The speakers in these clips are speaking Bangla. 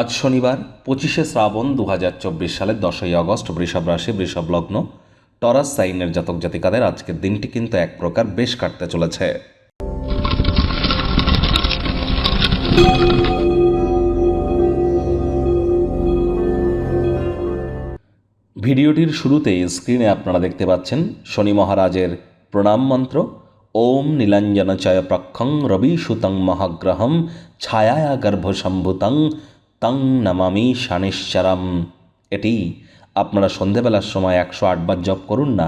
আজ শনিবার, পঁচিশে শ্রাবণ দু হাজার চব্বিশ সালের দশই আগস্ট, বৃষভ রাশি, বৃষভ লগ্ন, টরাস সাইনের জাতক জাতিকাদের আজকের দিনটি কিন্তু এক প্রকার বেশ কাটতে চলেছে। ভিডিওটির শুরুতেই স্ক্রিনে আপনারা দেখতে পাচ্ছেন শনি মহারাজের প্রণাম মন্ত্র, ওম নীলাঞ্জনচয় প্রক্ষং রবি সুতং মহাগ্রহম ছায়া গর্ভ গর্ভসম্ভুতং তং নমামি শানেশ্বরম এটি আপনারা সন্ধেবেলার সময় একশো আটবার জপ করুন না,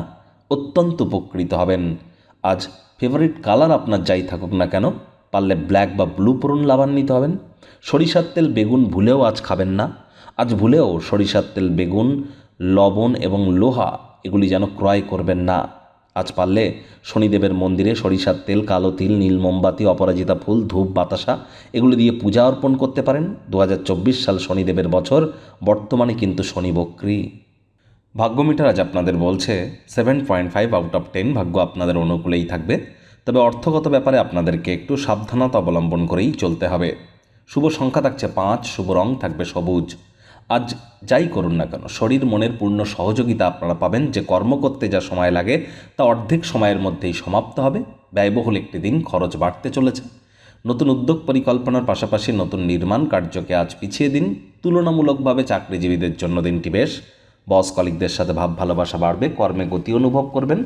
অত্যন্ত উপকৃত হবেন। আজ ফেভারিট কালার আপনার যাই থাকুক না কেন, পারলে ব্ল্যাক বা ব্লু পরুন লাভান্বিত হবেন। সরিষার তেল, বেগুন ভুলেও আজ খাবেন না। আজ ভুলেও সরিষার তেল, বেগুন, লবণ এবং লোহা এগুলি যেন ক্রয় করবেন না। আজ পারলে শনিদেবের মন্দিরে সরিষার তেল, কালো তিল, নীল মোমবাতি, অপরাজিতা ফুল, ধূপ, বাতাসা, এগুলি দিয়ে পূজা অর্পণ করতে পারেন। দু হাজার চব্বিশ সাল শনিদেবের বছর, বর্তমানে কিন্তু শনি বক্রী। ভাগ্যমিটার আজ আপনাদের বলছে seven point five out of ten ভাগ্য আপনাদের অনুকূলেই থাকবে। তবে অর্থগত ব্যাপারে আপনাদেরকে একটু সাবধানতা অবলম্বন করেই চলতে হবে। শুভ সংখ্যা থাকছে পাঁচ, শুভ রং থাকবে সবুজ। আজ যাই করুন না কেন, শরীর, মনের পূর্ণ সহযোগিতা আপনারা পাবেন। যে কর্ম করতে যা সময় লাগে, তা অর্ধেক সময়ের মধ্যেই সমাপ্ত হবে। ব্যয়বহুল একটি দিন, খরচ বাড়তে চলেছে। নতুন উদ্যোগ পরিকল্পনার পাশাপাশি নতুন নির্মাণ কার্যকে আজ পিছিয়ে দিন। তুলনামূলকভাবে চাকরিজীবীদের জন্য দিনটি বেশ। বস কলিকদের সাথে ভাব ভালোবাসা বাড়বে, কর্মে গতি অনুভব করবেন।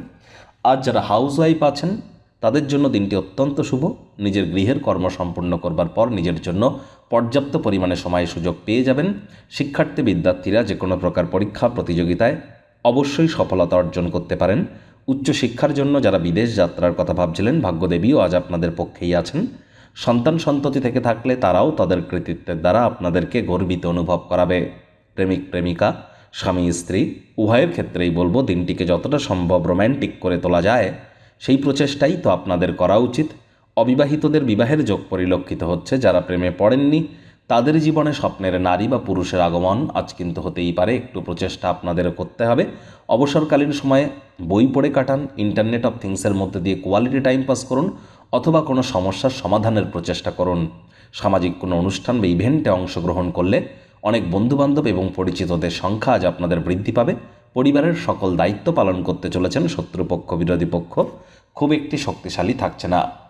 আজ যারা হাউস ওয়াইফ আছেন তাদের জন্য দিনটি অত্যন্ত শুভ। নিজের গৃহের কর্ম সম্পূর্ণ করবার পর নিজের জন্য পর্যাপ্ত পরিমাণে সময় সুযোগ পেয়ে যাবেন। শিক্ষার্থী, বিদ্যার্থীরা যে কোনো প্রকার পরীক্ষা, প্রতিযোগিতায় অবশ্যই সফলতা অর্জন করতে পারেন। উচ্চশিক্ষার জন্য যারা বিদেশ যাত্রার কথা ভাবছিলেন, ভাগ্যদেবীও আজ আপনাদের পক্ষেই আছেন। সন্তান সন্ততি থেকে থাকলে তারাও তাদের কৃতিত্বের দ্বারা আপনাদেরকে গর্বিত অনুভব করাবে। প্রেমিক, প্রেমিকা, স্বামী, স্ত্রী, উভয়ের ক্ষেত্রেই বলব, দিনটিকে যতটা সম্ভব রোম্যান্টিক করে তোলা যায়। সেই প্রচেষ্টাই তো আপনাদের করা উচিত। অবিবাহিতদের বিবাহের যোগ পরিলক্ষিত হচ্ছে, যারা প্রেমে পড়েননি, তাদের জীবনে স্বপ্নের নারী বা পুরুষের আগমন আজ কিন্তু হতেই পারে, একটু প্রচেষ্টা আপনাদের করতে হবে। অবসরকালীন সময়ে বই পড়ে কাটান ইন্টারনেট অফ থিংসের মধ্যে দিয়ে কোয়ালিটি টাইম পাস করুন, অথবা কোনো সমস্যার সমাধানের প্রচেষ্টা করুন। সামাজিক কোনো অনুষ্ঠান বা ইভেন্টে অংশগ্রহণ করলে অনেক বন্ধুবান্ধব এবং পরিচিতদের সংখ্যা আজ আপনাদের বৃদ্ধি পাবে। পরিবারের সকল দায়িত্ব পালন করতে চলেছেন শত্রুপক্ষ বিরোধী পক্ষ। খুব একটি শক্তিশালী থাকছে না।